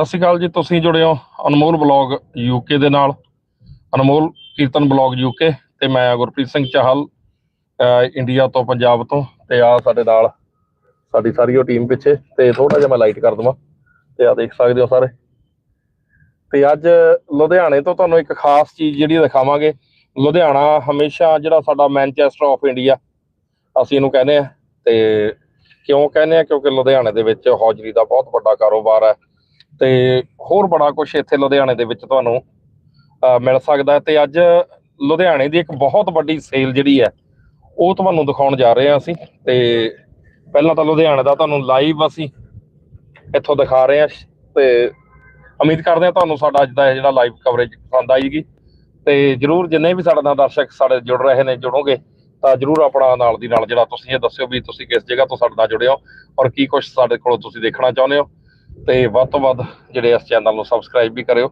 ਸਤਿ ਸ਼੍ਰੀ ਅਕਾਲ ਜੀ, ਤੁਸੀਂ ਜੁੜੇ ਹੋ ਅਨਮੋਲ ਬਲੌਗ ਯੂਕੇ ਦੇ ਨਾਲ। ਅਨਮੋਲ ਕੀਰਤਨ ਬਲੌਗ ਯੂਕੇ ਤੇ ਮੈਂ ਗੁਰਪ੍ਰੀਤ ਸਿੰਘ ਚਾਹਲ ਇੰਡੀਆ ਤੋਂ ਪੰਜਾਬ ਤੋਂ ਤੇ ਆ ਸਾਡੇ ਨਾਲ ਸਾਡੀ ਸਾਰੀ ਉਹ ਟੀਮ ਪਿੱਛੇ ਤੇ ਥੋੜਾ ਜਿਹਾ ਮੈਂ ਲਾਈਟ ਕਰ ਦਵਾਂ ਤੇ ਆ ਦੇਖ ਸਕਦੇ ਹੋ ਸਾਰੇ। ਤੇ ਅੱਜ ਲੁਧਿਆਣੇ ਤੋਂ ਤੁਹਾਨੂੰ ਇੱਕ ਖਾਸ ਚੀਜ਼ ਜਿਹੜੀ ਦਿਖਾਵਾਂਗੇ। ਲੁਧਿਆਣਾ ਹਮੇਸ਼ਾ ਜਿਹੜਾ ਸਾਡਾ ਮੈਨਚੈਸਟਰ ਆਫ ਇੰਡੀਆ ਅਸੀਂ ਇਹਨੂੰ ਕਹਿੰਦੇ ਆ ਤੇ ਕਿਉਂ ਕਹਿੰਦੇ ਆ? ਕਿਉਂਕਿ ਲੁਧਿਆਣੇ ਦੇ ਵਿੱਚ ਹੌਜਰੀ ਦਾ ਬਹੁਤ ਵੱਡਾ ਕਾਰੋਬਾਰ ਹੈ। ਤੇ ਹੋਰ ਬੜਾ ਕੁਝ ਇੱਥੇ ਲੁਧਿਆਣੇ ਦੇ ਵਿੱਚ ਤੁਹਾਨੂੰ ਮਿਲ ਸਕਦਾ ਹੈ। ਤੇ ਅੱਜ ਲੁਧਿਆਣੇ ਦੀ ਇੱਕ ਬਹੁਤ ਵੱਡੀ ਸੇਲ ਜਿਹੜੀ ਹੈ, ਉਹ ਤੁਹਾਨੂੰ ਦਿਖਾਉਣ ਜਾ ਰਹੇ ਹਾਂ ਅਸੀਂ। ਤੇ ਪਹਿਲਾਂ ਤਾਂ ਲੁਧਿਆਣੇ ਦਾ ਤੁਹਾਨੂੰ ਲਾਈਵ ਅਸੀਂ ਇੱਥੋਂ ਦਿਖਾ ਰਹੇ ਹਾਂ। ਤੇ ਉਮੀਦ ਕਰਦੇ ਹਾਂ ਤੁਹਾਨੂੰ ਸਾਡਾ ਅੱਜ ਦਾ ਇਹ ਜਿਹੜਾ ਲਾਈਵ ਕਵਰੇਜ ਪਸੰਦ ਆਏਗੀ। ਤੇ ਜਰੂਰ ਜਿੰਨੇ ਵੀ ਸਾਡੇ ਨਾਲ ਦਰਸ਼ਕ ਸਾਡੇ ਜੁੜ ਰਹੇ ਨੇ, ਜੁੜੋਗੇ, ਤਾਂ ਜਰੂਰ ਆਪਣਾ ਨਾਲ ਦੀ ਨਾਲ ਜਿਹੜਾ ਤੁਸੀਂ ਇਹ ਦੱਸਿਓ ਵੀ ਤੁਸੀਂ ਕਿਸ ਜਗ੍ਹਾ ਤੋਂ ਸਾਡੇ ਨਾਲ ਜੁੜੇ ਹੋ ਔਰ ਕੀ ਕੁਝ ਸਾਡੇ ਕੋਲੋਂ ਤੁਸੀਂ ਦੇਖਣਾ ਚਾਹੁੰਦੇ ਹੋ। ਤੇ ਵੱਧ ਤੋਂ ਵੱਧ ਜਿਹੜੇ ਇਸ ਚੈਨਲ ਨੂੰ ਸਬਸਕ੍ਰਾਈਬ ਵੀ ਕਰਿਓ।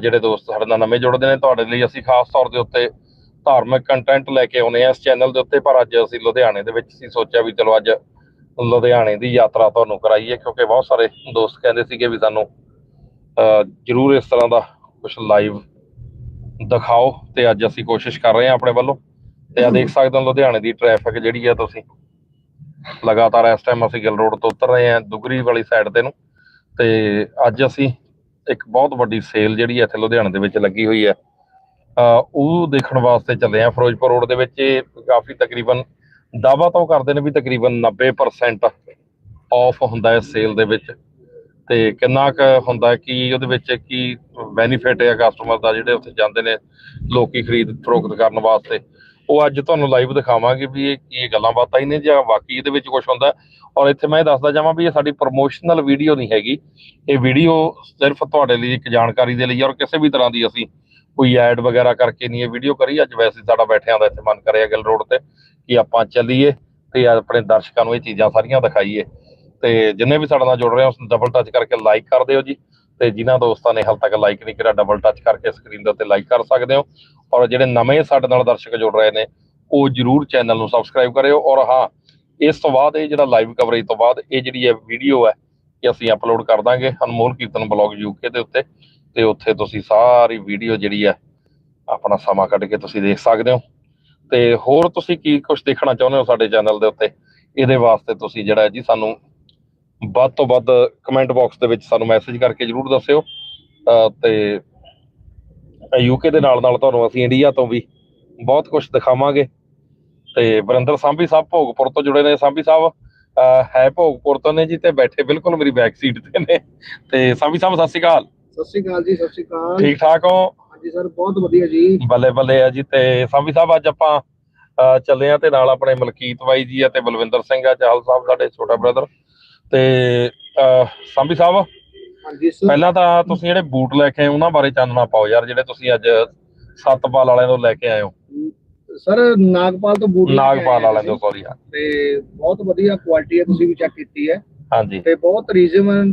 ਜਿਹੜੇ ਦੋਸਤ ਸਾਡੇ ਨਾਲ ਨਵੇਂ ਜੁੜਦੇ ਨੇ, ਤੁਹਾਡੇ ਲਈ ਅਸੀਂ ਖਾਸ ਤੌਰ ਦੇ ਉੱਤੇ ਧਾਰਮਿਕ ਕੰਟੈਂਟ ਲੈ ਕੇ ਆਉਨੇ ਆ ਇਸ ਚੈਨਲ ਦੇ ਉੱਤੇ, ਪਰ ਅੱਜ ਅਸੀਂ ਲੁਧਿਆਣੇ ਦੇ ਵਿੱਚ ਸੀ ਸੋਚਿਆ ਵੀ ਚਲੋ ਅੱਜ ਲੁਧਿਆਣੇ ਦੀ ਯਾਤਰਾ ਤੁਹਾਨੂੰ ਕਰਾਈਏ, ਕਿਉਂਕਿ ਬਹੁਤ ਸਾਰੇ ਦੋਸਤ ਕਹਿੰਦੇ ਸੀਗੇ ਵੀ ਸਾਨੂੰ, ਅਹ ਜਰੂਰ ਇਸ ਤਰ੍ਹਾਂ ਦਾ ਕੁਝ ਲਾਈਵ ਦਿਖਾਓ ਤੇ ਅੱਜ ਅਸੀਂ ਕੋਸ਼ਿਸ਼ ਕਰ ਰਹੇ ਹਾਂ ਆਪਣੇ ਵੱਲੋਂ। ਤੇ ਆ ਦੇਖ ਸਕਦੇ ਹੋ ਲੁਧਿਆਣੇ ਦੀ ਟ੍ਰੈਫਿਕ ਜਿਹੜੀ ਆ ਤੁਸੀਂ, ਲਗਾਤਾਰ ਇਸ ਟਾਈਮ ਅਸੀਂ ਗਿੱਲ ਰੋਡ ਤੋਂ ਉਤਰ ਰਹੇ ਹਾਂ, ਦੁਗਰੀ ਵਾਲੀ ਸਾਈਡ ਤੇ ਨੂੰ। ਤੇ ਅੱਜ ਅਸੀਂ ਇੱਕ ਬਹੁਤ ਵੱਡੀ ਸੇਲ ਜਿਹੜੀ ਇੱਥੇ ਲੁਧਿਆਣੇ ਦੇ ਵਿੱਚ ਲੱਗੀ ਹੋਈ ਹੈ ਉਹ ਦੇਖਣ ਵਾਸਤੇ ਚੱਲੇ ਆ ਫਿਰੋਜ਼ਪੁਰ ਰੋਡ ਦੇ ਵਿੱਚ। ਇਹ ਕਾਫੀ ਤਕਰੀਬਨ ਦਾਵਾ ਤਾਂ ਉਹ ਕਰਦੇ ਨੇ ਵੀ ਤਕਰੀਬਨ 90% ਆਫ ਹੁੰਦਾ ਹੈ ਸੇਲ ਦੇ ਵਿੱਚ। ਤੇ ਕਿੰਨਾ ਕੁ ਹੁੰਦਾ, ਕਿ ਉਹਦੇ ਵਿੱਚ ਕੀ ਬੈਨੀਫਿਟ ਹੈ ਕਸਟਮਰ ਦਾ ਜਿਹੜੇ ਉੱਥੇ ਜਾਂਦੇ ਨੇ ਲੋਕੀ ਖਰੀਦ ਫਰੋਖਤ ਕਰਨ ਵਾਸਤੇ। ਉਹ ਅੱਜ ਤੁਹਾਨੂੰ ਲਾਈਵ ਦਿਖਾਵਾਂਗੇ ਵੀ ਇਹ ਕੀ ਗੱਲਾਂ ਬਾਤਾਂ ਹੀ ਨੇ ਜਾਂ ਵਾਕਈ ਇਹਦੇ ਵਿੱਚ ਕੁਝ ਹੁੰਦਾ। ਔਰ ਇੱਥੇ ਮੈਂ ਇਹ ਦੱਸਦਾ ਜਾਵਾਂ ਵੀ ਇਹ ਸਾਡੀ ਪ੍ਰੋਮੋਸ਼ਨਲ ਵੀਡੀਓ ਨਹੀਂ ਹੈਗੀ। ਇਹ ਵੀਡੀਓ ਸਿਰਫ ਤੁਹਾਡੇ ਲਈ ਇੱਕ ਜਾਣਕਾਰੀ ਦੇ ਲਈ ਔਰ ਕਿਸੇ ਵੀ ਤਰ੍ਹਾਂ ਦੀ ਅਸੀਂ ਕੋਈ ਐਡ ਵਗੈਰਾ ਕਰਕੇ ਨਹੀਂ ਇਹ ਵੀਡੀਓ ਕਰੀ। ਅੱਜ ਵੈਸੇ ਸਾਡਾ ਬੈਠਿਆਂ ਦਾ ਇੱਥੇ ਮਨ ਕਰਿਆ ਗਿੱਲ ਰੋਡ ਤੇ ਕਿ ਆਪਾਂ ਚੱਲੀਏ ਤੇ ਆਪਣੇ ਦਰਸ਼ਕਾਂ ਨੂੰ ਇਹ ਚੀਜ਼ਾਂ ਸਾਰੀਆਂ ਦਿਖਾਈਏ। ਤੇ ਜਿੰਨੇ ਵੀ ਸਾਡੇ ਨਾਲ ਜੁੜ ਰਹੇ ਹੋ ਡਬਲ ਟੱਚ ਕਰਕੇ ਲਾਈਕ ਕਰ ਦਿਓ ਜੀ। ਤੇ ਜਿਨ੍ਹਾਂ ਦੋਸਤਾਂ ਨੇ ਹਾਲ ਤੱਕ ਲਾਈਕ ਨਹੀਂ ਕਰਿਆ ਡਬਲ ਟੱਚ ਕਰਕੇ ਸਕਰੀਨ ਦੇ ਉੱਤੇ ਲਾਈਕ ਕਰ ਸਕਦੇ ਹੋ। ਔਰ ਜਿਹੜੇ ਨਵੇਂ ਸਾਡੇ ਨਾਲ ਦਰਸ਼ਕ ਜੁੜ ਰਹੇ ਨੇ, ਉਹ ਜਰੂਰ ਚੈਨਲ ਨੂੰ ਸਬਸਕ੍ਰਾਈਬ ਕਰਿਓ। ਔਰ ਹਾਂ, ਇਸ ਤੋਂ ਬਾਅਦ ਇਹ ਜਿਹੜਾ ਲਾਈਵ ਕਵਰੇਜ ਤੋਂ ਬਾਅਦ ਇਹ ਜਿਹੜੀ ਹੈ ਵੀਡੀਓ ਹੈ, ਇਹ ਅਸੀਂ ਅਪਲੋਡ ਕਰ ਦਾਂਗੇ ਅਨਮੋਲ ਕੀਰਤਨ ਬਲੌਗ ਯੂਕੇ ਦੇ ਉੱਤੇ। ਤੇ ਉੱਥੇ ਤੁਸੀਂ ਸਾਰੀ ਵੀਡੀਓ ਜਿਹੜੀ ਹੈ, ਆਪਣਾ ਸਮਾਂ ਕੱਢ ਕੇ ਤੁਸੀਂ ਦੇਖ ਸਕਦੇ ਹੋ। ਤੇ ਹੋਰ ਤੁਸੀਂ ਕੀ ਕੁਝ ਦੇਖਣਾ ਚਾਹੁੰਦੇ ਹੋ ਸਾਡੇ ਚੈਨਲ ਦੇ ਉੱਤੇ? ਇਹਦੇ ਵਾਸਤੇ ਤੁਸੀਂ ਜਿਹੜਾ ਹੈ ਜੀ ਸਾਨੂੰ ਵੱਧ ਤੋਂ ਵੱਧ ਕਮੈਂਟ ਬਾਕਸ ਦੇ ਵਿੱਚ ਸਾਨੂੰ ਮੈਸੇਜ ਕਰਕੇ ਜਰੂਰ ਦੱਸਿਓ। ਤੇ ਯੂਕੇ ਦੇ ਨਾਲ ਨਾਲ ਤੁਹਾਨੂੰ ਅਸੀਂ ਇੰਡੀਆ ਤੋਂ ਵੀ ਬਹੁਤ ਕੁਝ ਦਿਖਾਵਾਂਗੇ। ਤੇ ਵਰਿੰਦਰ ਸਾਂਭੀ ਸਾਹਿਬ ਭੋਗਪੁਰ ਤੋਂ ਜੁੜੇ ਨੇ। ਸਾਂਭੀ ਸਾਹਿਬ ਹੈ ਭੋਗਪੁਰ ਤੋਂ ਨੇ ਜੀ ਤੇ ਬੈਠੇ ਬਿਲਕੁਲ ਮੇਰੀ ਬੈਕ ਸੀਟ ਤੇ ਨੇ। ਤੇ ਸਾਂਭੀ ਸਾਹਿਬ ਸਤਿ ਸ਼੍ਰੀ ਅਕਾਲ। ਸਤਿ ਸ਼੍ਰੀ ਅਕਾਲ ਜੀ ਸਤਿ ਸ਼੍ਰੀ ਅਕਾਲ। ਠੀਕ ਠਾਕ ਹੋ? ਹਾਂਜੀ ਸਰ ਬਹੁਤ ਵਧੀਆ ਜੀ। ਬੱਲੇ ਬੱਲੇ ਆ ਜੀ। ਤੇ ਸਾਂਭੀ ਸਾਹਿਬ ਅੱਜ ਆਪਾਂ ਚੱਲੇ ਆ ਤੇ ਨਾਲ ਆਪਣੇ ਮਲਕੀਤ ਬਾਈ ਜੀ ਆ ਤੇ ਬਲਵਿੰਦਰ ਸਿੰਘ ਆ ਚਾਹਲ ਸਾਹਿਬ ਸਾਡੇ ਛੋਟਾ ਬ੍ਰਦਰ ਤੇ ਸਾਂਭੀ ਸਾਹਿਬ ਹਾਂਜੀ ਪਹਿਲਾਂ ਤਾਂ ਤੁਸੀਂ ਜਿਹੜੇ ਬੂਟ ਲੈ ਕੇ ਆਏ ਉਹਨਾਂ ਬਾਰੇ ਚਾਨਣਾ ਪਾਓ ਯਾਰ ਜਿਹੜੇ ਤੁਸੀਂ ਅੱਜ ਸਤਪਾਲ ਵਾਲਿਆਂ ਤੋਂ ਲੈ ਕੇ ਆਏ ਹੋ। ਸਰ ਨਾਗਪਾਲ ਤੋਂ ਬੂਟ ਨਾਗਪਾਲ ਵਾਲਿਆਂ ਤੋਂ ਸੌਰੀ ਤੇ ਬਹੁਤ ਵਧੀਆ ਕੁਆਲਿਟੀ ਹੈ ਤੁਸੀਂ ਵੀ ਚੈੱਕ ਕੀਤੀ ਹੈ। ਹਾਂਜੀ। ਤੇ ਬਹੁਤ ਰੀਜ਼ਨਬਲ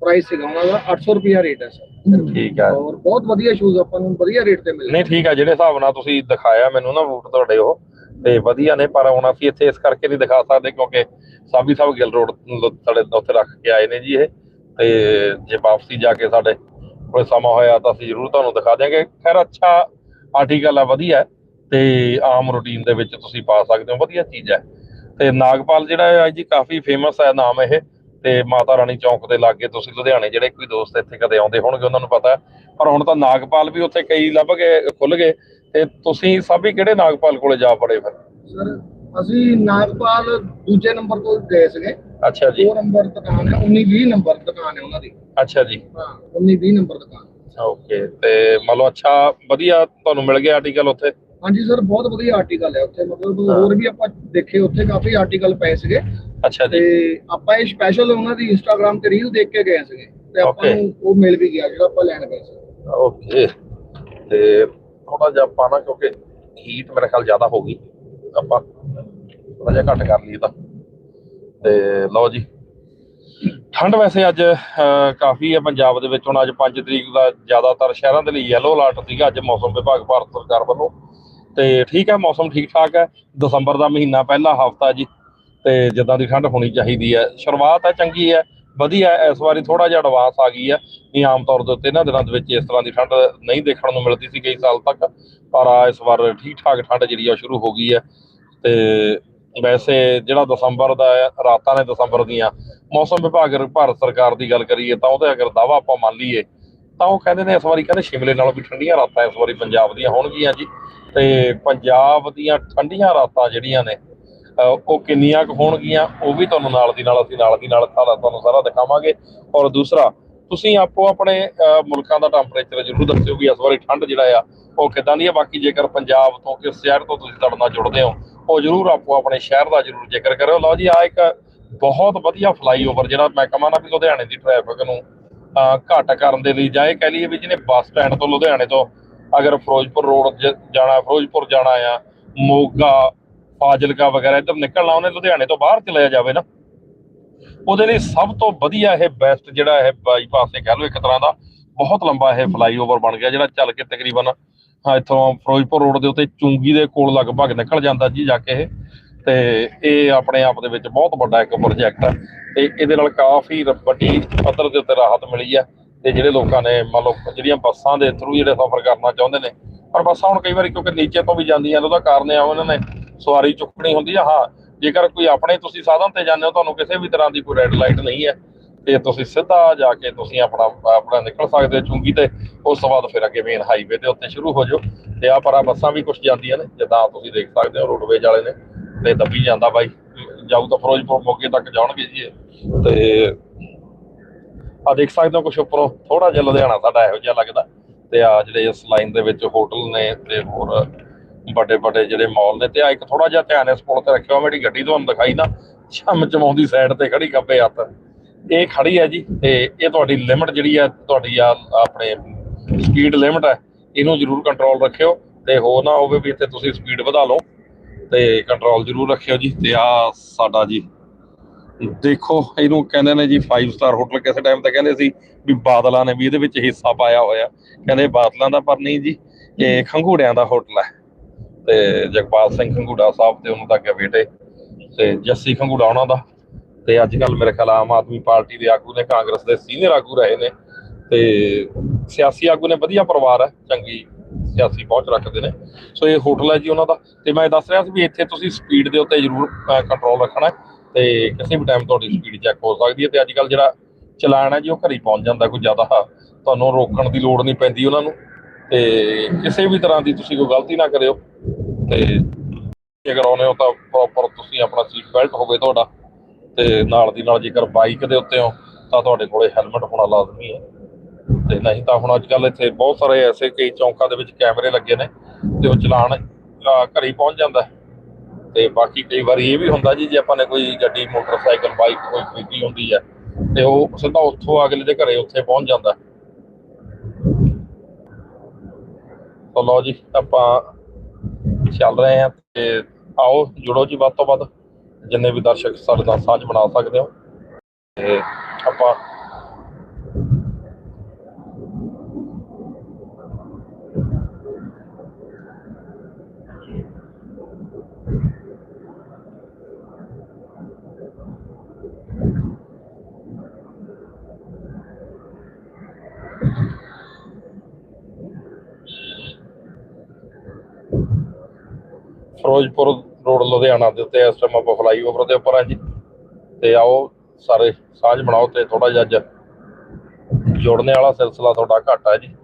ਪ੍ਰਾਈਸ ਸੀਗਾ ਉਹਨਾਂ ਦਾ 800 ਰੁਪਿਆ ਰੇਟ ਹੈ ਸਰ। ਠੀਕ ਹੈ। ਔਰ ਬਹੁਤ ਵਧੀਆ ਸ਼ੂਜ਼ ਆਪਾਂ ਨੂੰ ਵਧੀਆ ਰੇਟ ਤੇ ਮਿਲਦੇ ਨਹੀਂ ਠੀਕ ਆ ਜਿਹੜੇ ਹਿਸਾਬ ਨਾਲ ਤੁਸੀਂ ਦਿਖਾਇਆ ਮੈਨੂੰ ਨਾ ਬੂਟ ਤੁਹਾਡੇ ਉਹ ਤੇ ਵਧੀਆ ਨੇ, ਪਰ ਹੁਣ ਅਸੀਂ ਇੱਥੇ ਇਸ ਕਰਕੇ ਨਹੀਂ ਦਿਖਾ ਸਕਦੇ ਕਿਉਂਕਿ ਸਾਬੀ ਸਾਹਿਬ ਗਿੱਲ ਰੋਡ ਸਾਡੇ ਉੱਥੇ ਰੱਖ ਕੇ ਆਏ ਨੇ ਜੀ ਇਹ। ਤੇ ਜੇ ਵਾਪਸੀ ਜਾ ਕੇ ਸਾਡੇ ਕੋਈ ਸਮਾਂ ਹੋਇਆ ਤਾਂ ਅਸੀਂ ਜ਼ਰੂਰ ਤੁਹਾਨੂੰ ਦਿਖਾ ਦਿਆਂਗੇ। ਖੈਰ, ਅੱਛਾ ਆਰਟੀਕਲ ਆ, ਵਧੀਆ ਤੇ ਆਮ ਰੂਟੀਨ ਦੇ ਵਿੱਚ ਤੁਸੀਂ ਪਾ ਸਕਦੇ ਹੋ, ਵਧੀਆ ਚੀਜ਼ ਹੈ। ਤੇ ਨਾਗਪਾਲ ਜਿਹੜਾ ਹੈ ਜੀ ਕਾਫੀ ਫੇਮਸ ਹੈ ਨਾਮ ਇਹ। ਤੇ ਮਾਤਾ ਰਾਣੀ ਚੌਂਕ ਦੇ ਲਾਗੇ ਤੁਸੀਂ ਲੁਧਿਆਣੇ ਜਿਹੜੇ ਕੋਈ ਦੋਸਤ ਇੱਥੇ ਕਦੇ ਆਉਂਦੇ ਹੋਣਗੇ, ਉਹਨਾਂ ਨੂੰ ਪਤਾ ਪਰ ਹੁਣ ਤਾਂ ਨਾਗਪਾਲ ਵੀ ਉੱਥੇ ਕਈ ਲੱਭ ਗਏ ਖੁੱਲ ਗਏ। ਤੇ ਤੁਸੀਂ ਸਭ ਹੀ ਕਿਹੜੇ ਨਾਗਪਾਲ ਕੋਲੇ ਜਾ ਪੜੇ ਫਿਰ? ਸਰ ਅਸੀਂ ਨਾਗਪਾਲ ਦੂਜੇ ਨੰਬਰ ਤੋਂ ਗਏ ਸੀਗੇ। ਅੱਛਾ ਜੀ। ਦੋ ਨੰਬਰ ਦੁਕਾਨ ਹੈ 19 20 ਨੰਬਰ ਦੁਕਾਨ ਹੈ ਉਹਨਾਂ ਦੀ। ਅੱਛਾ ਜੀ। ਹਾਂ 19 20 ਨੰਬਰ ਦੁਕਾਨ। ਓਕੇ। ਤੇ ਮੰਨ ਲਓ ਅੱਛਾ ਵਧੀਆ ਤੁਹਾਨੂੰ ਮਿਲ ਗਿਆ ਆਰਟੀਕਲ ਉੱਥੇ? ਹਾਂਜੀ ਸਰ ਬਹੁਤ ਵਧੀਆ ਆਰਟੀਕਲ ਹੈ ਉੱਥੇ। ਮਤਲਬ ਹਾਂ। ਹੋਰ ਵੀ ਆਪਾਂ ਦੇਖੇ ਉੱਥੇ ਕਾਫੀ ਆਰਟੀਕਲ ਪਏ ਸੀਗੇ। ਅੱਛਾ ਤੇ ਜੀ ਆਪਾਂ ਇਹ ਸਪੈਸ਼ਲ ਉਹਨਾਂ ਦੀ ਇੰਸਟਾਗ੍ਰam ਤੇ ਰੀਲ ਦੇਖ ਕੇ ਗਏ ਸੀਗੇ। ਤੇ ਆਪਾਂ. ਨੂੰ ਉਹ ਮਿਲ ਵੀ ਗਿਆ ਜਿਹੜਾ ਆਪਾਂ ਲੈਣ ਗਏ ਸੀ। ਓਕੇ। ਤੇ ਥੋੜਾ ਜਿਹਾ ਆਪਾਂ ਨਾ, ਕਿਉਂਕਿ ਹੀਟ ਮੇਰੇ ਖਿਆਲ ਜ਼ਿਆਦਾ ਹੋ ਗਈ। ਆਪਾਂ ਥੋੜਾ ਜਿਹਾ ਘੱਟ ਕਰ ਲਈਏ ਤਾਂ। ਤੇ ਲਓ ਜੀ। ਠੰਡ ਵੈਸੇ ਅੱਜ ਕਾਫੀ ਹੈ ਪੰਜਾਬ ਦੇ ਵਿੱਚ। ਹੁਣ ਅੱਜ 5 ਤਰੀਕ ਦਾ ਜ਼ਿਆਦਾਤਰ ਸ਼ਹਿਰਾਂ ਦੇ ਲਈ ਯੈਲੋ ਅਲਰਟ ਸੀਗਾ। ਅੱਜ ਮੌਸਮ ਵਿਭਾਗ ਭਾਰਤ ਸਰਕਾਰ ਵੱਲੋਂ। ਤੇ ਠੀਕ ਹੈ, ਮੌਸਮ ਠੀਕ ਠਾਕ ਹੈ। ਦਸੰਬਰ ਦਾ ਮਹੀਨਾ ਪਹਿਲਾ ਹਫਤਾ ਜੀ। ਤੇ ਜਿੱਦਾਂ ਦੀ ਠੰਡ ਹੋਣੀ ਚਾਹੀਦੀ ਹੈ। ਸ਼ੁਰੂਆਤ ਹੈ ਚੰਗੀ ਹੈ। ਵਧੀਆ ਇਸ ਵਾਰੀ ਥੋੜਾ ਜਿਹਾ ਅਡਵਾਂਸ ਆ ਗਈ ਹੈ। ਨਹੀਂ, ਆਮ ਤੌਰ ਦੇ ਉੱਤੇ ਇਹਨਾਂ ਦਿਨਾਂ ਦੇ ਵਿੱਚ ਇਸ ਤਰ੍ਹਾਂ ਦੀ ਠੰਡ ਨਹੀਂ ਦੇਖਣ ਨੂੰ ਮਿਲਦੀ ਸੀ ਕਈ ਸਾਲ ਤੱਕ। ਪਰ ਇਸ ਵਾਰ ਠੀਕ ਠਾਕ ਠੰਡ ਜਿਹੜੀ ਆ ਸ਼ੁਰੂ ਹੋ ਗਈ ਹੈ। ਤੇ ਵੈਸੇ ਜਿਹੜਾ ਦਸੰਬਰ ਦਾ ਰਾਤਾਂ ਨੇ ਦਸੰਬਰ ਦੀਆਂ, ਮੌਸਮ ਵਿਭਾਗ ਭਾਰਤ ਸਰਕਾਰ ਦੀ ਗੱਲ ਕਰੀਏ ਤਾਂ ਉਹਦੇ ਅਗਰ ਦਾਵਾ ਆਪਾਂ ਮੰਨ ਲਈਏ, ਤਾਂ ਉਹ ਕਹਿੰਦੇ ਨੇ ਇਸ ਵਾਰੀ ਕਹਿੰਦੇ ਸ਼ਿਮਲੇ ਨਾਲੋਂ ਵੀ ਠੰਡੀਆਂ ਰਾਤਾਂ ਇਸ ਵਾਰੀ ਪੰਜਾਬ ਦੀਆਂ ਹੋਣਗੀਆਂ ਜੀ। ਤੇ ਪੰਜਾਬ ਦੀਆਂ ਠੰਡੀਆਂ ਰਾਤਾਂ ਜਿਹੜੀਆਂ ਨੇ ਉਹ ਕਿੰਨੀਆਂ ਕੁ ਹੋਣਗੀਆਂ, ਉਹ ਵੀ ਤੁਹਾਨੂੰ ਨਾਲ ਦੀ ਨਾਲ, ਅਸੀਂ ਨਾਲ ਦੀ ਨਾਲ ਸਾਰਾ ਤੁਹਾਨੂੰ ਸਾਰਾ ਦਿਖਾਵਾਂਗੇ। ਔਰ ਦੂਸਰਾ, ਤੁਸੀਂ ਆਪੋ ਆਪਣੇ ਮੁਲਕਾਂ ਦਾ ਟੈਂਪਰੇਚਰ ਜ਼ਰੂਰ ਦੱਸਿਓ ਵੀ ਇਸ ਵਾਰੀ ਠੰਡ ਜਿਹੜਾ ਆ, ਉਹ ਕਿਦਾਂ ਦੀ ਆ? ਬਾਕੀ ਜੇਕਰ ਪੰਜਾਬ ਤੋਂ ਕਿਸ ਸ਼ਹਿਰ ਤੋਂ ਤੁਸੀਂ ਸਾਡੇ ਨਾਲ ਜੁੜਦੇ ਹੋ, ਉਹ ਜ਼ਰੂਰ ਆਪੋ ਆਪਣੇ ਸ਼ਹਿਰ ਦਾ ਜ਼ਰੂਰ ਜ਼ਿਕਰ ਕਰਿਓ। ਲਓ ਜੀ ਆ ਇੱਕ ਬਹੁਤ ਵਧੀਆ ਫਲਾਈਓਵਰ ਜਿਹੜਾ ਮੈਂ ਕਹਾਂ ਨਾ ਵੀ ਲੁਧਿਆਣੇ ਦੀ ਟ੍ਰੈਫਿਕ ਨੂੰ, ਅਹ, ਘੱਟ ਕਰਨ ਦੇ ਲਈ ਜਾਂ ਇਹ ਕਹਿ ਲਈਏ ਵੀ ਜਿਹਨੇ ਬੱਸ ਸਟੈਂਡ ਤੋਂ ਲੁਧਿਆਣੇ ਤੋਂ ਅਗਰ ਫਿਰੋਜ਼ਪੁਰ ਰੋਡ ਜਾਣਾ, ਫਿਰੋਜ਼ਪੁਰ ਜਾਣਾ ਆ, ਮੋਗਾ ਫਾਜ਼ਿਲਕਾ ਵਗੈਰਾ ਇੱਧਰ ਨਿਕਲਣਾ, ਉਹਨੇ ਲੁਧਿਆਣੇ ਤੋਂ ਬਾਹਰ ਚਲਿਆ ਜਾਵੇ ਨਾ। ਉਹਦੇ ਲਈ ਸਭ ਤੋਂ ਵਧੀਆ ਇਹ ਬੈਸਟ ਜਿਹੜਾ ਇਹ ਬਾਈਪਾਸ ਇਹ ਕਹਿ ਲਓ ਇੱਕ ਤਰ੍ਹਾਂ ਦਾ, ਬਹੁਤ ਲੰਬਾ ਇਹ ਫਲਾਈਓਵਰ ਬਣ ਗਿਆ, ਜਿਹੜਾ ਚੱਲ ਕੇ ਤਕਰੀਬਨ ਇੱਥੋਂ ਫਿਰੋਜ਼ਪੁਰ ਰੋਡ ਦੇ ਉੱਤੇ ਚੁੰਗੀ ਦੇ ਕੋਲ ਲਗਭਗ ਨਿਕਲ ਜਾਂਦਾ ਜੀ ਜਾ ਕੇ ਇਹ। ਤੇ ਇਹ ਆਪਣੇ ਆਪ ਦੇ ਵਿੱਚ ਬਹੁਤ ਵੱਡਾ ਇੱਕ ਪ੍ਰੋਜੈਕਟ ਹੈ ਤੇ ਇਹਦੇ ਨਾਲ ਕਾਫੀ ਵੱਡੀ ਪੱਧਰ ਦੇ ਉੱਤੇ ਰਾਹਤ ਮਿਲੀ ਹੈ ਤੇ ਜਿਹੜੇ ਲੋਕਾਂ ਨੇ, ਮੰਨ ਲਓ, ਜਿਹੜੀਆਂ ਬੱਸਾਂ ਦੇ ਥਰੂ ਜਿਹੜੇ ਸਫ਼ਰ ਕਰਨਾ ਚਾਹੁੰਦੇ ਨੇ, ਪਰ ਬੱਸਾਂ ਹੁਣ ਕਈ ਵਾਰੀ ਕਿਉਂਕਿ ਨੀਚੇ ਤੋਂ ਵੀ ਜਾਂਦੀਆਂ ਉਹਦਾ ਕਾਰਨ ਆ ਉਹਨਾਂ ਨੇ ਸਵਾਰੀ ਚੁੱਕਣੀ ਹੁੰਦੀ ਆ, ਹਾਂ, ਜੇਕਰ ਕੋਈ ਆਪਣੇ ਤੁਸੀਂ ਸਾਧਨ ਤੇ ਜਾਂਦੇ ਹੋ, ਤੁਹਾਨੂੰ ਕਿਸੇ ਵੀ ਤਰ੍ਹਾਂ ਦੀ ਕੋਈ ਰੈੱਡ ਲਾਈਟ ਨਹੀਂ ਹੈ, ਤੇ ਤੁਸੀਂ ਸਿੱਧਾ ਜਾ ਕੇ ਤੁਸੀਂ ਆਪਣਾ ਆਪਣਾ ਨਿਕਲ ਸਕਦੇ ਹੋ ਚੁੰਗੀ ਤੇ, ਉਸ ਤੋਂ ਬਾਅਦ ਫਿਰ ਅੱਗੇ ਮੇਨ ਹਾਈਵੇ ਦੇ ਉੱਤੇ ਸ਼ੁਰੂ ਹੋ ਜਾਓ, ਤੇ ਆ ਪਰ ਬੱਸਾਂ ਵੀ ਕੁਝ ਜਾਂਦੀਆਂ ਨੇ, ਜਿੱਦਾਂ ਤੁਸੀਂ ਦੇਖ ਸਕਦੇ ਹੋ ਰੋਡਵੇਜ ਵਾਲੇ ਨੇ, ਤੇ ਦੱਬੀ ਜਾਂਦਾ ਬਾਈ, ਜਾਊ ਤਾਂ ਫਿਰੋਜ਼ਪੁਰ ਮੋਗੇ ਤੱਕ ਜਾਣਗੇ ਜੀ ਤੇ ਆ ਦੇਖ ਸਕਦੇ ਹੋ ਕੁਝ ਉੱਪਰੋਂ ਥੋੜਾ ਜਿਹਾ ਲੁਧਿਆਣਾ ਸਾਡਾ ਇਹੋ ਜਿਹਾ ਲੱਗਦਾ, ਤੇ ਆ ਜਿਹੜੇ ਇਸ ਲਾਈਨ ਦੇ ਵਿੱਚ ਹੋਟਲ ਨੇ, ਤੇ ਹੋਰ ਵੱਡੇ ਵੱਡੇ ਜਿਹੜੇ ਮਾਲ ਨੇ ਤੇ ਆ ਇੱਕ ਥੋੜਾ ਜਿਹਾ ਧਿਆਨ ਇਸ ਪੁਲ ਤੇ ਰੱਖਿਓ ਮੇਰੀ ਗੱਡੀ ਤੁਹਾਨੂੰ ਦਿਖਾਈ ਨਾ ਛਮ ਚਮਾਉਂਦੀ ਸਾਈਡ ਤੇ ਖੜੀ ਖੱਬੇ ਹੱਥ। ਇਹ ਖੜੀ ਹੈ ਜੀ ਤੇ ਇਹ ਤੁਹਾਡੀ ਲਿਮਟ ਜਿਹੜੀ ਹੈ, ਤੁਹਾਡੀ ਆ, ਆਪਣੇ ਸਪੀਡ ਲਿਮਟ ਹੈ, ਇਹਨੂੰ ਜ਼ਰੂਰ ਕੰਟਰੋਲ ਰੱਖਿਓ ਤੇ ਹੋ ਨਾ ਹੋਵੇ ਵੀ ਇੱਥੇ ਤੁਸੀਂ ਸਪੀਡ ਵਧਾ ਲਓ ਤੇ ਕੰਟਰੋਲ ਜ਼ਰੂਰ ਰੱਖਿਓ ਜੀ ਤੇ ਆ ਸਾਡਾ ਜੀ, ਦੇਖੋ ਇਹਨੂੰ ਕਹਿੰਦੇ ਨੇ ਜੀ 5 ਸਟਾਰ ਹੋਟਲ ਕਿਸੇ ਟਾਈਮ ਤੇ ਕਹਿੰਦੇ ਸੀ ਵੀ ਬਾਦਲਾਂ ਨੇ ਵੀ ਇਹਦੇ ਵਿੱਚ ਹਿੱਸਾ ਪਾਇਆ ਹੋਇਆ। ਕਹਿੰਦੇ ਬਾਦਲਾਂ ਦਾ ਪਰ ਨਹੀਂ ਜੀ, ਇਹ ਖੰਗੂੜਿਆਂ ਦਾ ਹੋਟਲ ਹੈ। ਤੇ ਜਗਪਾਲ ਸਿੰਘ ਖੰਗੂੜਾ ਸਾਹਿਬ ਤੇ ਉਹਨਾਂ ਦਾ ਅੱਗੇ ਬੇਟੇ ਤੇ ਜੱਸੀ ਖੰਗੂੜਾ ਉਹਨਾਂ ਦਾ। ਤੇ ਅੱਜ ਕੱਲ ਮੇਰੇ ਖਿਆਲ ਆਮ ਆਦਮੀ ਪਾਰਟੀ ਦੇ ਆਗੂ ਨੇ, ਕਾਂਗਰਸ ਦੇ ਸੀਨੀਅਰ ਆਗੂ ਰਹੇ ਨੇ। ਤੇ ਸਿਆਸੀ ਆਗੂ ਨੇ, ਵਧੀਆ ਪਰਿਵਾਰ ਹੈ, ਚੰਗੀ ਸਿਆਸੀ ਪਹੁੰਚ ਰੱਖਦੇ ਨੇ। ਸੋ ਇਹ ਹੋਟਲ ਹੈ ਜੀ ਉਹਨਾਂ ਦਾ। ਤੇ ਮੈਂ ਦੱਸ ਰਿਹਾ ਸੀ ਵੀ ਇੱਥੇ ਤੁਸੀਂ ਸਪੀਡ ਦੇ ਉੱਤੇ ਜ਼ਰੂਰ ਕੰਟਰੋਲ ਰੱਖਣਾ ਹੈ। ਤੇ ਕਿਸੇ ਵੀ ਟਾਈਮ ਤੁਹਾਡੀ ਸਪੀਡ ਚੈੱਕ ਹੋ ਸਕਦੀ ਹੈ ਤੇ ਅੱਜ ਕੱਲ ਜਿਹੜਾ ਚਲਾਨ ਹੈ ਜੀ, ਉਹ ਘਰੇ ਹੀ ਪਹੁੰਚ ਜਾਂਦਾ ਕੋਈ ਜ਼ਿਆਦਾ। ਤੁਹਾਨੂੰ ਰੋਕਣ ਦੀ ਲੋੜ ਨਹੀਂ ਪੈਂਦੀ ਉਹਨਾਂ ਨੂੰ। ਤੇ ਕਿਸੇ ਵੀ ਤਰ੍ਹਾਂ ਦੀ ਤੁਸੀਂ ਕੋਈ ਗਲਤੀ ਨਾ ਕਰਿਓ। ਤੇ ਜੇਕਰ ਆਉਨੇ ਹੋ ਤਾਂ ਪ੍ਰੋਪਰ ਤੁਸੀਂ ਆਪਣਾ ਸੀਟ ਬੈਲਟ ਹੋਵੇ ਤੁਹਾਡਾ ਤੇ ਨਾਲ ਦੀ ਨਾਲ ਜੇਕਰ ਬਾਈਕ ਦੇ ਉੱਤੇ ਹੋ ਤਾਂ ਤੁਹਾਡੇ ਕੋਲੇ ਹੈਲਮਟ ਹੋਣਾ ਲਾਜ਼ਮੀ ਹੈ। ਤੇ ਨਹੀਂ ਤਾਂ ਹੁਣ ਅੱਜ ਕੱਲ ਇੱਥੇ ਬਹੁਤ ਸਾਰੇ ਐਸੇ ਕਈ ਚੌਂਕਾਂ ਦੇ ਵਿੱਚ ਕੈਮਰੇ ਲੱਗੇ ਨੇ ਤੇ ਉਹ ਚਲਾਨ ਘਰੇ ਪਹੁੰਚ ਜਾਂਦਾ ਤੇ ਬਾਕੀ ਕਈ ਵਾਰੀ ਇਹ ਵੀ ਹੁੰਦਾ ਜੀ, ਜੇ ਆਪਾਂ ਨੇ ਕੋਈ ਗੱਡੀ, ਮੋਟਰਸਾਈਕਲ ਬਾਈਕ ਕੋਈ ਖਰੀਦੀ ਹੁੰਦੀ ਹੈ ਤੇ ਉਹ ਸਿੱਧਾ ਉੱਥੋਂ ਅਗਲੇ ਦੇ ਘਰੇ ਉੱਥੇ ਪਹੁੰਚ ਜਾਂਦਾ ਤਾਂ ਲਓ ਜੀ, ਆਪਾਂ ਚੱਲ ਰਹੇ ਹਾਂ ਤੇ ਆਓ ਜੁੜੋ ਜੀ ਵੱਧ ਤੋਂ ਵੱਧ, ਜਿੰਨੇ ਵੀ ਦਰਸ਼ਕ ਸਾਡੇ ਨਾਲ ਸਾਂਝ ਬਣਾ ਸਕਦੇ ਹੋ। ਤੇ ਆਪਾਂ ਫਿਰੋਜ਼ਪੁਰ ਰੋਡ ਲੁਧਿਆਣਾ ਦੇ ਉੱਤੇ ਇਸ ਟਾਈਮ ਆਪਾਂ ਫਲਾਈਓਵਰ ਦੇ ਉੱਪਰ ਆ ਜੀ। ਤੇ ਆਓ ਸਾਰੇ ਸਾਂਝ ਬਣਾਓ ਤੇ ਥੋੜਾ ਜਿਹਾ ਅੱਜ ਜੋੜਨੇ ਵਾਲਾ ਸਿਲਸਿਲਾ ਤੁਹਾਡਾ ਘੱਟ ਆ ਜੀ।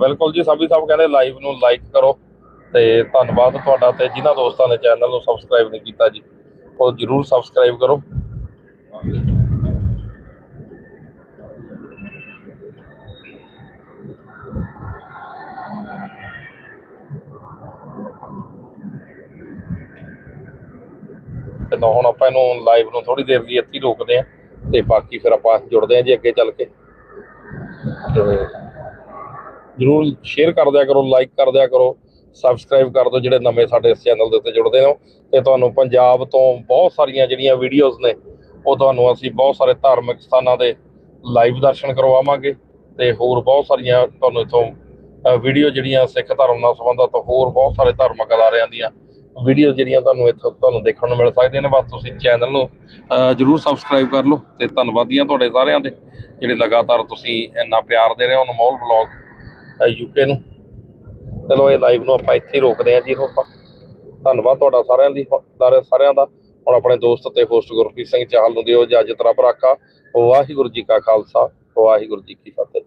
ਬਿਲਕੁਲ ਜੀ ਸਾਬੀ ਸਾਹਿਬ ਕਹਿੰਦੇ ਲਾਈਵ ਨੂੰ ਲਾਈਕ ਕਰੋ ਤੇ ਧੰਨਵਾਦ ਤੁਹਾਡਾ ਤੇ ਜਿਨ੍ਹਾਂ ਦੋਸਤਾਂ ਨੇ ਚੈਨਲ ਨੂੰ ਸਬਸਕ੍ਰਾਈਬ ਨਹੀਂ ਕੀਤਾ ਜੀ, ਉਹ ਜਰੂਰ ਸਬਸਕ੍ਰਾਈਬ ਕਰੋ। ਤਾਂ ਹੁਣ ਆਪਾਂ ਇਹਨੂੰ ਲਾਈਵ ਨੂੰ ਥੋੜੀ ਦੇਰ ਲਈ ਇੱਥੇ ਰੋਕਦੇ ਆਂ ਤੇ ਬਾਕੀ ਫਿਰ ਆਪਾਂ ਜੁੜਦੇ ਆਂ ਜੀ ਅੱਗੇ ਚੱਲ ਕੇ। ਜਰੂਰ ਸ਼ੇਅਰ ਕਰ ਦਿਆ ਕਰੋ ਲਾਈਕ ਕਰ ਦਿਆ ਕਰੋ ਸਬਸਕ੍ਰਾਈਬ ਕਰ ਦਿਓ ਜਿਹੜੇ ਨਵੇਂ ਸਾਡੇ ਇਸ ਚੈਨਲ ਦੇ ਉੱਤੇ ਜੁੜਦੇ ਹੋ ਤੇ ਤੁਹਾਨੂੰ ਪੰਜਾਬ ਤੋਂ ਬਹੁਤ ਸਾਰੀਆਂ ਜਿਹੜੀਆਂ ਵੀਡੀਓਜ਼ ਨੇ, ਉਹ ਤੁਹਾਨੂੰ ਅਸੀਂ ਬਹੁਤ ਸਾਰੇ ਧਾਰਮਿਕ ਸਥਾਨਾਂ ਦੇ ਲਾਈਵ ਦਰਸ਼ਨ ਕਰਵਾਵਾਂਗੇ। ਤੇ ਹੋਰ ਬਹੁਤ ਸਾਰੀਆਂ ਤੁਹਾਨੂੰ ਇਥੋਂ ਵੀਡੀਓ ਜਿਹੜੀਆਂ ਸਿੱਖ ਧਰਮ ਨਾਲ ਸੰਬੰਧਿਤ ਹੋਰ ਬਹੁਤ ਸਾਰੇ ਧਾਰਮਿਕ ਅਦਾਰਿਆਂ ਦੀਆਂ ਵੀਡੀਓ ਜਿਹੜੀਆਂ ਤੁਹਾਨੂੰ ਇੱਥੋਂ ਤੁਹਾਨੂੰ ਦੇਖਣ ਨੂੰ ਮਿਲ ਸਕਦੀਆਂ ਨੇ। ਬਸ ਤੁਸੀਂ ਚੈਨਲ ਨੂੰ ਜਰੂਰ ਸਬਸਕ੍ਰਾਈਬ ਕਰ ਲਓ ਤੇ ਧੰਨਵਾਦੀ ਹਾਂ ਤੁਹਾਡੇ ਸਾਰਿਆਂ ਦੇ ਜਿਹੜੇ ਲਗਾਤਾਰ ਤੁਸੀਂ ਇੰਨਾ ਪਿਆਰ ਦੇ ਰਹੇ ਹੋ ਅਨਮੋਲ ਬਲੌਗ ਯੂਕੇ ਨੂੰ। ਚਲੋ ਇਹ ਲਾਈਵ ਨੂੰ ਆਪਾਂ ਇੱਥੇ ਰੋਕਦੇ ਹਾਂ ਜੀ ਹੁਣ ਆਪਾਂ। ਧੰਨਵਾਦ ਤੁਹਾਡਾ ਸਾਰਿਆਂ ਦੀ, ਸਾਰਿਆਂ ਦਾ। ਹੁਣ ਆਪਣੇ ਦੋਸਤ ਤੇ ਹੋਸਟ ਗੁਰਪ੍ਰੀਤ ਸਿੰਘ ਚਾਹਲ ਨੂੰ ਦਿਓ ਇਜਾਜ਼ਤ, ਰੱਬ ਰਾਖਾ। ਵਾਹਿਗੁਰੂ ਜੀ ਕਾ ਖਾਲਸਾ, ਵਾਹਿਗੁਰੂ ਜੀ ਕੀ ਫਤਿਹ।